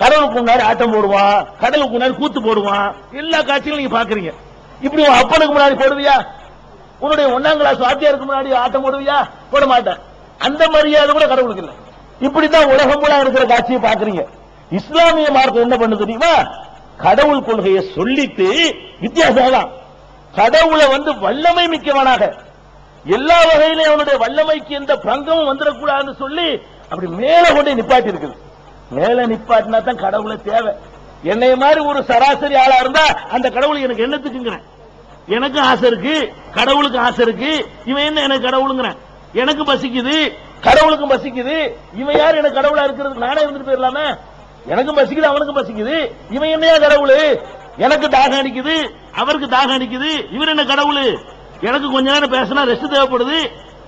கடவுளுக்கு முன்னாடி ஆட்டம் போடுவான் கடலுக்கு முன்னாடி கூத்து போடுவான். எல்லா காட்சிகளும் நீங்க பாக்குறீங்க. இப்படி உன் அப்பனுக்கு முன்னாடி போடுவியா? உன்னுடைய ஒன்னாம் கிளாஸ் வாத்தியாருக்கு முன்னாடி ஆட்டம் போடுவியா? போட மாட்டேன். அந்த மரியாதை கூட கடவுளுக்கு இல்லை. இப்படித்தான் உலகம் கூட இருக்கிற காட்சியை பாக்குறீங்க. இஸ்லாமிய மார்க்கம் என்ன பண்ணு தெரியுமா? கடவுள் கொள்கையை சொல்லிட்டு வித்தியாசம் தான் கடவுளை வந்து வல்லமை மிக்கவனாக. எல்லா வகையிலும் அவனுடைய வல்லமைக்கு எந்த பங்கமும் வந்துடக்கூடாதுன்னு சொல்லி அப்படி மேல கொண்டு நிப்பாட்டி இருக்குது மேல நிப்பாட்டினா தான் கடவுளை தேவை. என்னைய மாதிரி ஒரு சராசரி ஆளா இருந்தா அந்த கடவுள் எனக்கு என்னத்துக்குங்கிறேன். எனக்கு ஆசை இருக்கு கடவுளுக்கு ஆசை இருக்கு இவன் என்ன எனக்கு கடவுளுங்கிறேன். எனக்கு பசிக்குது கடவுளுக்கும் பசிக்குது இவன் யார் எனக்கு கடவுளா இருக்கிறது நானே இருந்துட்டு போயிடலாமே. எனக்கும் பசிக்குது அவனுக்கும் பசிக்குது இவன் என்னையா கடவுள்? எனக்கு தாகம் அடிக்குது அவருக்கு தாகம் அடிக்குது இவர் என்ன கடவுள்? எனக்கு கொஞ்ச நேரம் பேசினா ரெஸ்ட் தேவைப்படுது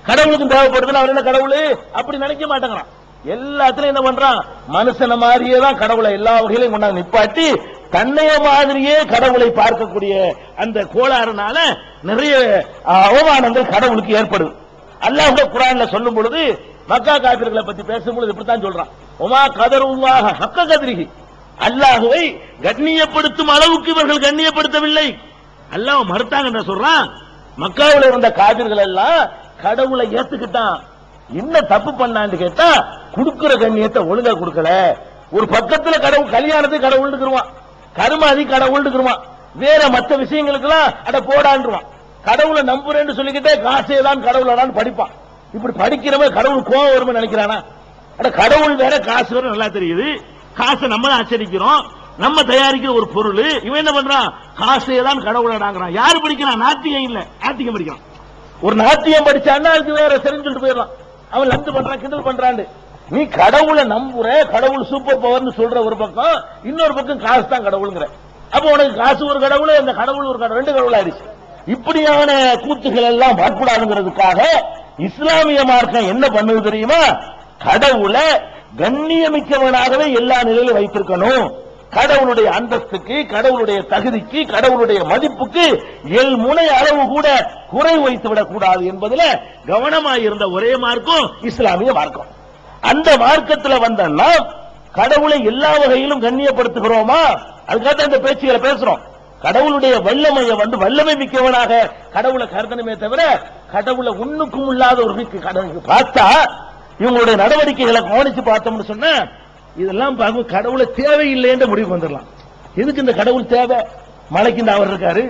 கடவுளுக்கும் தேவைப்படுதுன்னு அவர் என்ன கடவுள்? அப்படி நினைக்க மாட்டேங்கிறான். எல்லாத்துலயும் என்ன பண்றான்? மனுஷன மாதிரியே தான் கடவுளை எல்லா வகையிலையும் கொண்டாந்து நிப்பாட்டி தன்னைய மாதிரியே கடவுளை பார்க்கக்கூடிய அந்த கோளாறுனால நிறைய அவமானங்கள் கடவுளுக்கு ஏற்படும். அல்லாஹ் குரான்ல சொல்லும் பொழுது மக்கா காபிர்களை பத்தி பேசும்பொழுது இப்படித்தான் சொல்றான். உமா கதருவாக ஹக்க கதிரிகி அல்லாஹுவை கண்ணியப்படுத்தும் அளவுக்கு இவர்கள் கண்ணியப்படுத்தவில்லை. அல்லாஹ் மறுத்தாங்க என்ன சொல்றான். மக்காவில் இருந்த காபிர்கள் எல்லாம் கடவுளை ஏத்துக்கிட்டான். என்ன தப்பு பண்ணான்னு கேட்டா குடுக்கிற கண்ணியத்தை ஒழுங்கா கொடுக்கல. ஒரு பக்கத்துல கடவுள் கல்யாணத்துக்கு கடவுள் கருமாதி கடவுள் இருக்கிறான் வேற மற்ற விஷயங்களுக்கெல்லாம் அட போடான்றான் கடவுளை நம்புறேன்னு சொல்லிக்கிட்டே காசே தான் கடவுளாடான்னு படிப்பான். இப்படி படிக்கிறவன் கடவுள் கோவம் வரும்னு நினைக்கிறானா? அட கடவுள் வேற காசு வேற நல்லா தெரியுது. காசை நம்ம தான் நம்ம தயாரிக்கிற ஒரு பொருள். இவன் என்ன பண்றான்? காசே தான் கடவுளாடாங்கிறான். யாரு படிக்கிறான்? நாத்திகம் இல்ல. நாத்திகம் படிக்கிறான். ஒரு நாத்தியம் படிச்சான்னா அதுக்கு வேற சரின்னு சொல்லிட்டு போயிடலாம். அவன் லந்து பண்றான் கிண்டல் பண்றான் நீ கடவுளை நம்புற கடவுள் சூப்பர் பவர்னு சொல்ற ஒரு பக்கம் இன்னொரு பக்கம் காசு தான் கடவுளுங்கிற. அப்ப உனக்கு காசு ஒரு கடவுள் அந்த கடவுள் ஒரு கடவுள் ரெண்டு கடவுள் ஆயிடுச்சு இப்படியான கூத்துகள் எல்லாம் வரக்கூடாதுங்கிறதுக்காக இஸ்லாமிய மார்க்கம் என்ன பண்ணுது தெரியுமா? கடவுளை கண்ணியமிக்கவனாகவே எல்லா நிலையிலும் வைத்திருக்கணும். கடவுளுடைய அந்தஸ்துக்கு கடவுளுடைய தகுதிக்கு கடவுளுடைய மதிப்புக்கு எல் முனை அளவு கூட குறை வைத்து விடக்கூடாது என்பதுல கவனமாயிருந்த ஒரே மார்க்கம் இஸ்லாமிய மார்க்கம். அந்த மார்க்கத்தில் வந்த நாம் கடவுளை எல்லா வகையிலும் கண்ணியப்படுத்துகிறோமா? அதுக்காக இந்த பேச்சுகளை பேசுறோம். கடவுளுடைய வல்லமையை வந்து வல்லமை மிக்கவனாக கடவுளை கருதணுமே தவிர கடவுளை உண்ணுக்கும் இல்லாத ஒரு கடவுளுக்கு பார்த்தா இவங்களுடைய நடவடிக்கைகளை கவனிச்சு பார்த்தோம்னு சொன்ன இதெல்லாம் பார்க்கும் கடவுளை தேவையில்லைன்ற முடிவுக்கு வந்துடலாம். எதுக்கு இந்த கடவுள் தேவை? மழைக்கு இந்த அவர் இருக்காரு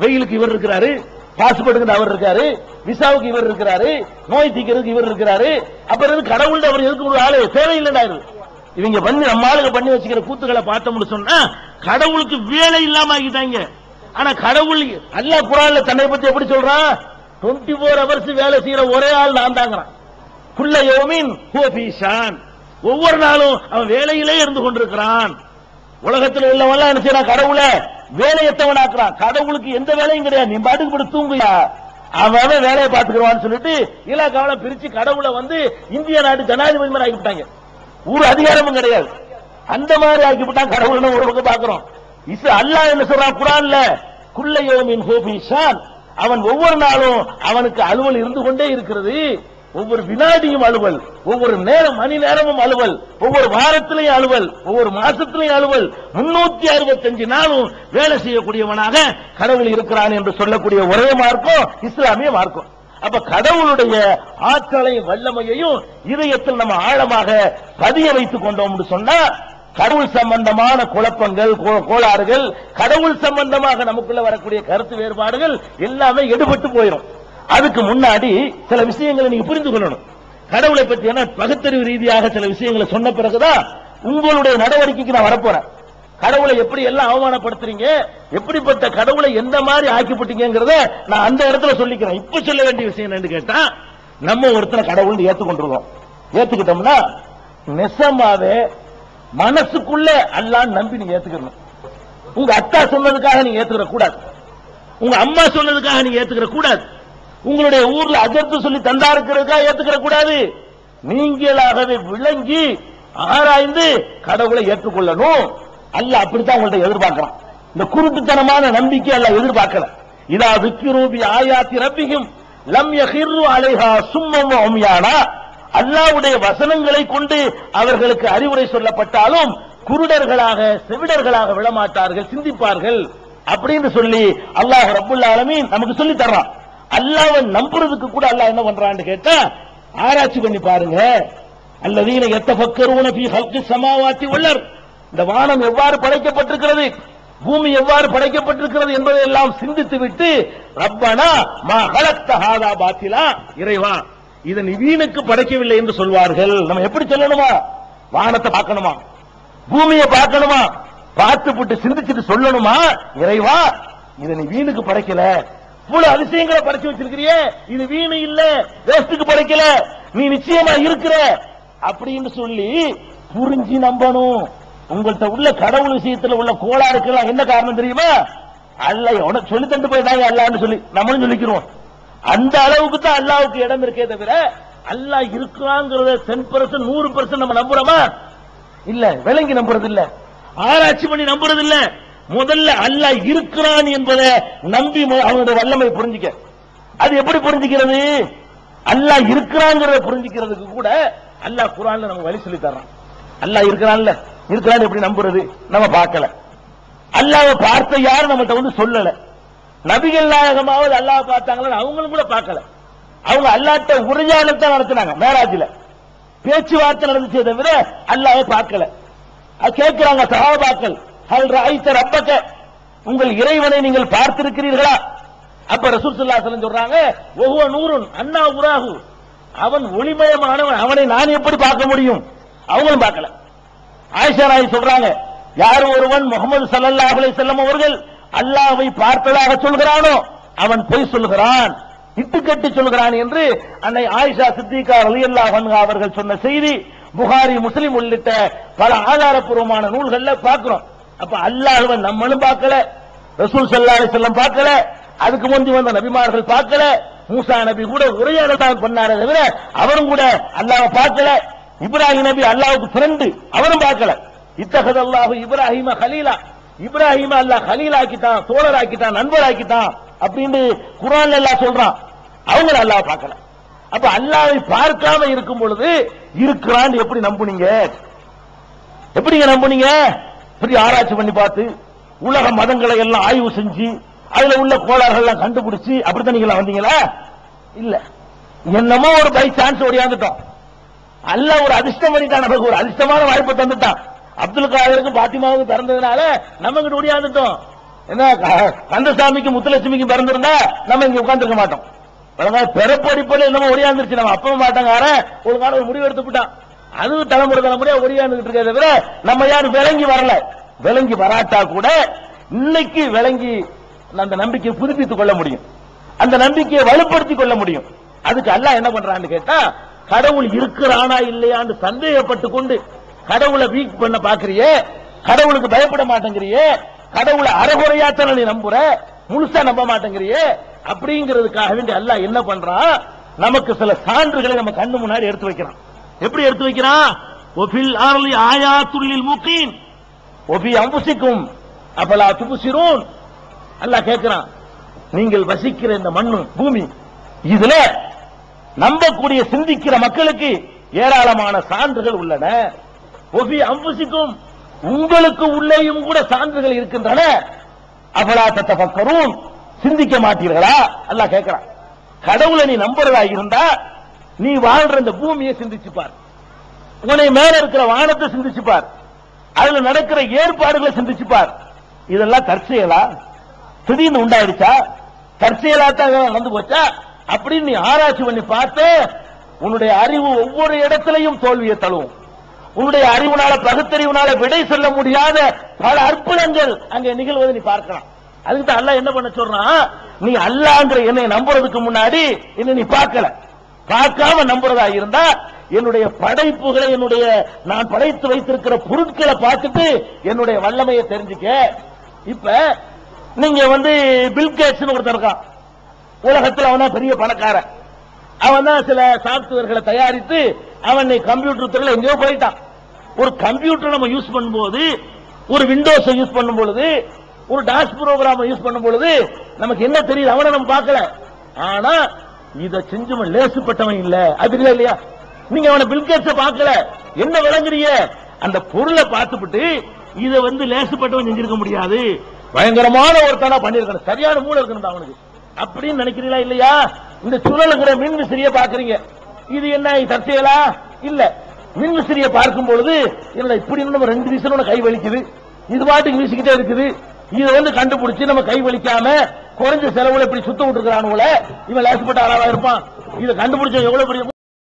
வெயிலுக்கு இவர் இருக்கிறாரு பாஸ்போர்ட்டுக்கு இந்த அவர் இருக்காரு விசாவுக்கு இவர் இருக்கிறாரு நோய் தீக்கிறதுக்கு இவர் இருக்கிறாரு. அப்புறம் கடவுள் அவர் எதுக்கு ஒரு ஆளு? தேவையில்லைன்னு இவங்க வந்து நம்ம ஆளுங்க பண்ணி வச்சுக்கிற கூத்துக்களை பார்த்தோம்னு சொன்னா கடவுளுக்கு வேலை இல்லாம ஆகிட்டாங்க ஆனா கடவுள் அல்ல குரான்ல தன்னை பத்தி எப்படி சொல்றான்? 24 ஃபோர் ஹவர்ஸ் வேலை செய்யற ஒரே ஆள் நான் தாங்கிறான். குள்ள யோமின் ஹோபிஷான் ஒவ்வொரு நாளும் அவன் வேலையிலே இருந்து கொண்டிருக்கிறான். உலகத்தில் உள்ளவெல்லாம் என்ன செய்யறான்? கடவுளை வேலையத்தவனாக்குறான் கடவுளுக்கு எந்த வேலையும் கிடையாது. நீ பாட்டுக்கு போட்டு தூங்குயா அவன் அவன் வேலையை பார்த்துக்கிறான்னு சொல்லிட்டு இலாக்காவில பிரிச்சு கடவுளை வந்து இந்திய நாட்டு ஜனாதிபதி மாதிரி ஆக்கிவிட்டாங்க ஒரு அதிகாரமும் கிடையாது. அந்த மாதிரி ஆக்கிவிட்டான் கடவுள்னு ஒரு பக்கம் பாக்குறோம் இஸ் அல்லாஹ் என்ன சொல்றான் குரான்ல குள்ளையோமின் ஹோபிஷான் அவன் ஒவ்வொரு நாளும் அவனுக்கு அலுவல் இருந்து கொண்டே இருக்கிறது. ஒவ்வொரு வினாடியும் அலுவல் ஒவ்வொரு நேரம் மணி நேரமும் அலுவல் ஒவ்வொரு வாரத்திலையும் அலுவல் ஒவ்வொரு மாசத்திலையும் அலுவல் முன்னூத்தி அறுபத்தஞ்சு நாளும் வேலை செய்யக்கூடியவனாக கடவுள் இருக்கிறான் என்று சொல்லக்கூடிய ஒரே மார்க்கம் இஸ்லாமிய மார்க்கம். அப்ப கடவுளுடைய ஆற்றலையும் வல்லமையையும் இதயத்தில் நம்ம ஆழமாக பதிய வைத்துக் கொண்டோம் சொன்னா கடவுள் சம்பந்தமான குழப்பங்கள் கோ- கோளாறுகள் கடவுள் சம்பந்தமாக நமக்குள்ள வரக்கூடிய கருத்து வேறுபாடுகள் எல்லாமே எடுபட்டு போயிடும் அதுக்கு முன்னாடி சில விஷயங்களை நீங்க புரிந்து கொள்ளணும். கடவுளை பத்தி என்ன பகுத்தறிவு ரீதியாக சில விஷயங்களை சொன்ன பிறகுதான் உங்களுடைய நடவடிக்கைக்கு நான் வரப்போறேன். கடவுளை எப்படி எல்லாம் அவமானப்படுத்துறீங்க? எப்படிப்பட்ட கடவுளை எந்த மாதிரி ஆக்கிப்பட்டீங்கிறத நான் அந்த இடத்துல சொல்லிக்கிறேன். இப்ப சொல்ல வேண்டிய விஷயம் என்னன்னு கேட்டா நம்ம ஒருத்தனை கடவுள் ஏத்துக்கொண்டிருக்கோம். ஏத்துக்கிட்டோம்னா நெசமாவே மனசுக்குள்ள அல்லான்னு நம்பி நீங்க ஏத்துக்கணும். உங்க அத்தா சொன்னதுக்காக நீங்க ஏத்துக்கிற கூடாது உங்க அம்மா சொன்னதுக்காக நீங்க ஏத்துக்கிற கூடாது உங்களுடைய ஊர்ல அஜர்த்து சொல்லி தந்தா இருக்கிறதுக்காக ஏத்துக்கிற கூடாது. நீங்களாகவே விளங்கி ஆராய்ந்து கடவுளை ஏற்றுக்கொள்ளணும். அல்ல அப்படித்தான் உங்கள்ட்ட எதிர்பார்க்கிறான் இந்த குருட்டுத்தனமான நம்பிக்கை அல்ல எதிர்பார்க்கல இதா விக்கிரூபி ஆயாத்தி ரப்பிகும் லம் யஹிர்ரு அலைஹா சும்மம் உம்யானா அல்லாவுடைய வசனங்களை கொண்டு அவர்களுக்கு அறிவுரை சொல்லப்பட்டாலும் குருடர்களாக செவிடர்களாக விழமாட்டார்கள் சிந்திப்பார்கள் அப்படின்னு சொல்லி அல்லாஹ் ரப்புல் ஆலமீன் நமக்கு சொல்லி தர்றான். அல்லாவை நம்புறதுக்கு கூட அல்லாஹ் என்ன பண்றான்னு கேட்டா ஆராய்ச்சி பண்ணி பாருங்க. அல்லதீன எத்தஃபக்கரூன ஃபீ ஹல்கி சமாவாத்தி உள்ளர் இந்த வானம் எவ்வாறு படைக்கப்பட்டிருக்கிறது? பூமி எவ்வாறு படைக்கப்பட்டிருக்கிறது என்பதை எல்லாம் சிந்தித்து விட்டு ரப்பனா மா ஹலக்த ஹாதா பாத்திலா இறைவா. இதை நீ வீணுக்கு படைக்கவில்லை என்று சொல்வார்கள். நம்ம எப்படி சொல்லணுமா? வானத்தை பார்க்கணுமா? பூமியை பார்க்கணுமா? பார்த்து போட்டு சிந்திச்சுட்டு சொல்லணுமா? இறைவா இதை நீ வீணுக்கு படைக்கல. இவ்வளவு அதிசயங்களை படைச்சு வச்சிருக்கிறியே? இது வீணு இல்ல வேஸ்டுக்கு படைக்கல நீ நிச்சயமா இருக்கிற அப்படின்னு சொல்லி புரிஞ்சு நம்பணும். உங்கள்ட்ட உள்ள கடவுள் விஷயத்துல உள்ள கோளாறுக்கெல்லாம் என்ன காரணம் தெரியுமா? அல்ல உனக்கு சொல்லி தந்து போயிட்டாங்க அல்லான்னு சொல்லி நம்மளும் சொல்லிக்கிறோம். அந்த அளவுக்கு தான் அல்லாவுக்கு இடம் இருக்கே தவிர அல்லாஹ் இருக்கிறாங்கிறத டென் பர்சன்ட் நூறு பர்சன்ட் நம்ம நம்புறோமா? இல்ல விலங்கி நம்புறது இல்ல ஆராய்ச்சி பண்ணி நம்புறது இல்லை முதல்ல அல்லாஹ் இருக்கிறான் என்பதை நம்பி அவனுடைய வல்லமை புரிஞ்சுக்க. அது எப்படி புரிஞ்சுக்கிறது? அல்லாஹ் இருக்கிறாங்கிறத புரிஞ்சுக்கிறதுக்கு கூட அல்லாஹ் குரான்ல நம்ம வழி சொல்லி தர்றான். அல்லாஹ் இருக்கிறான்ல. இருக்கிறான்னு எப்படி நம்புறது? நம்ம பார்க்கல. அல்லாஹ்வை பார்த்த யாரும் நம்மகிட்ட வந்து சொல்லல. நபிகள் நாயகமாவது அல்லாஹ் பார்த்தாங்களா அவங்களும் கூட பார்க்கல. அவங்க அல்லாட்ட உரையாடத்தை நடத்தினாங்க மேராஜில. பேச்சுவார்த்தை நடந்துச்சே தவிர அல்லாஹ்வை பார்க்கல. கேட்கிறாங்க சகாபாக்கள். ஹல் ராய்த்த ரப்பக்க? உங்கள் இறைவனை நீங்கள் பார்த்திருக்கிறீர்களா? அப்ப ரசூல் ஸல்லல்லாஹு சொல்றாங்க ஒவ்வொரு நூறுன் அண்ணா உராகு அவன் ஒளிமயமானவன் அவனை நான் எப்படி பார்க்க முடியும்? அவங்களும் பார்க்கல. ஆயிஷா ராய் சொல்றாங்க யார் ஒருவன் முகமது சல்லா அலை செல்லம் அவர்கள் அல்லாவை பார்த்ததாக சொல்கிறானோ அவன் பொய் சொல்கிறான். இட்டுக்கட்டி சொல்கிறான் என்று அன்னை ஆயிஷா சித்திகா அலி அல்லா அவர்கள் சொன்ன செய்தி புகாரி முஸ்லிம் உள்ளிட்ட பல ஆதாரப்பூர்வமான நூல்கள்ல பார்க்கிறோம். அப்ப அல்லாஹுவன் நம்மளும் பார்க்கல ரசூல் சல்லாஹி செல்லம் பார்க்கல அதுக்கு முந்தி வந்த நபிமார்கள் பார்க்கல மூசா நபி கூட உரையாடல் தான் பண்ணாரே தவிர அவரும் கூட அல்லாஹ்வை பார்க்கல இப்ராஹிம் நபி அல்லாஹ்வுக்கு ஃப்ரெண்டு அவரும் பார்க்கல. இத்தகது அல்லாஹ் இப்ராஹிம ஹலீலா இப்ராஹிம அல்லாஹ் கலீலாக்கிட்டான் தோழராக்கிட்டான் நண்பராக்கிட்டான் அப்படின்னு குரான் எல்லாம் சொல்றான். அவங்க அல்லாஹ் பார்க்கல. அப்ப அல்லாவை பார்க்காம இருக்கும் பொழுது இருக்கிறான்னு எப்படி நம்புனீங்க? எப்படிங்க நம்புனீங்க? பெரிய ஆராய்ச்சி பண்ணி பார்த்து உலக மதங்களை எல்லாம் ஆய்வு செஞ்சு அதுல உள்ள கோளாறுகள் எல்லாம் கண்டுபிடிச்சு அப்படித்தான் நீங்களா வந்தீங்களா? இல்ல. என்னமோ ஒரு பை சான்ஸ் ஓடியாந்துட்டோம் அல்ல ஒரு அதிர்ஷ்டம் பண்ணிட்டான் நமக்கு ஒரு அதிர்ஷ்டமான வாய்ப்பு தந்துட்டான். அப்துல் காதருக்கு பாத்திமாவுக்கு பிறந்ததுனால நம்ம கிட்ட ஓடியாந்துட்டோம் என்ன க- கந்தசாமிக்கு முத்துலட்சுமிக்கு பிறந்திருந்தா நம்ம இங்க உட்காந்துருக்க மாட்டோம். பிறப்படிப்படையில் என்னமோ ஒடியாந்துருச்சு நம்ம அப்பவும் மாட்டாங்க ஒரு காலம் ஒரு முடிவு எடுத்துக்கிட்டான் அது தலைமுறை தலைமுறையா ஒடியாந்துட்டு இருக்க தவிர நம்ம யாரும் விளங்கி வரல. விளங்கி வராட்டா கூட இன்னைக்கு விளங்கி அந்த நம்பிக்கையை புதுப்பித்துக் கொள்ள முடியும். அந்த நம்பிக்கையை வலுப்படுத்திக் கொள்ள முடியும். அதுக்கு அல்லாஹ் என்ன பண்றான்னு கேட்டா கடவுள் இருக்கிறானா இல்லையான்னு சந்தேகப்பட்டு கொண்டு கடவுளை வீக் பண்ண பாக்குறியே கடவுளுக்கு பயப்பட மாட்டேங்கிறியே கடவுளை அறகுறையாத்தன நீ நம்புற முழுசா நம்ப மாட்டேங்கிறியே அப்படிங்கிறதுக்காக வேண்டி அல்லாஹ் என்ன பண்றான் நமக்கு சில சான்றுகளை நம்ம கண்ணு முன்னாடி எடுத்து வைக்கிறான். எப்படி எடுத்து வைக்கிறான்? ஒபில் ஆயா ஆயாத்துள்ளில் முக்கீன் ஒபி அம்புசிக்கும் அப்பலா துபுசிரூன் அல்லாஹ் கேட்கிறான் நீங்கள் வசிக்கிற இந்த மண்ணு பூமி இதுல நம்பக்கூடிய சிந்திக்கிற மக்களுக்கு ஏராளமான சான்றுகள் உள்ளன. ஒபி அம்புசிக்கும் உங்களுக்கு உள்ளேயும் கூட சான்றுகள் இருக்கின்றன. அபலா தத்தபக்கரும் சிந்திக்க மாட்டீர்களா? அல்லாஹ் கேட்கிறான் கடவுளை நீ நம்புறதா இருந்தா நீ வாழ்ற இந்த பூமியை சிந்திச்சுப்பார் உன்னை மேல இருக்கிற வானத்தை சிந்திச்சுப்பார் அதுல நடக்கிற ஏற்பாடுகளை சிந்திச்சுப்பார் இதெல்லாம் தற்செயலா? திடீர்னு உண்டாயிடுச்சா? தற்செயலா தான் நடந்து போச்சா? அப்படின்னு நீ ஆராய்ச்சி பண்ணி பார்த்து உன்னுடைய அறிவு ஒவ்வொரு இடத்திலையும் தோல்வியை தழுவும். உன்னுடைய அறிவுனால பகுத்தறிவுனால விடை சொல்ல முடியாத பல அற்புதங்கள் அங்கே நிகழ்வதை நீ பார்க்கலாம். அதுக்கு தான் அல்ல என்ன பண்ண சொல்றான்? நீ அல்லாங்கிற என்னை நம்புறதுக்கு முன்னாடி என்ன நீ பார்க்கல. பார்க்காம நம்புறதா இருந்தா என்னுடைய படைப்புகளை என்னுடைய நான் படைத்து வைத்திருக்கிற பொருட்களை பார்த்துட்டு என்னுடைய வல்லமையை தெரிஞ்சுக்க. இப்ப நீங்க வந்து பில்கேட்ஸ் ஒருத்தர் இருக்கான். உலகத்தில் அவன் பெரிய பணக்காரன். அவன் தான் சில சாப்ட்வேர்களை தயாரித்து அவன் கம்ப்யூட்டர் துறையில் எங்கேயோ போயிட்டான். ஒரு கம்ப்யூட்டர் நம்ம யூஸ் பண்ணும்போது ஒரு விண்டோஸ் யூஸ் பண்ணும் பொழுது ஒரு டாஷ் ப்ரோக்ராம் யூஸ் பண்ணும் பொழுது நமக்கு என்ன தெரியுது? அவனை நம்ம பார்க்கல. ஆனா இத செஞ்சவன் லேசுப்பட்டவன் இல்ல. அது இல்ல இல்லையா? நீங்க அவனை பில்கேட்ஸ பார்க்கல. என்ன விளங்குறீங்க? அந்த பொருளை பார்த்துவிட்டு இதை வந்து லேசுப்பட்டவன் செஞ்சிருக்க முடியாது. பயங்கரமான ஒருத்தனா பண்ணிருக்கணும் சரியான மூளை இருக்கணும் அவனுக்கு. அப்படின்னு நினைக்கிறீங்களா இல்லையா? இந்த சுழலுங்கிற மின் விசிறிய பாக்குறீங்க இது என்ன தற்செயலா? இல்ல. மின் விசிறிய பார்க்கும் பொழுது இல்ல இப்படி நம்ம ரெண்டு விசிறோட கை வலிக்குது. இது பாட்டுக்கு வீசிக்கிட்டே இருக்குது. இதை வந்து கண்டுபிடிச்சு நம்ம கை வலிக்காம குறைஞ்ச செலவுல இப்படி சுத்த விட்டுருக்கானுல இவன் லேசப்பட்ட ஆளாவா இருப்பான்? இதை கண்டுபிடிச்ச எவ்வளவு பெரிய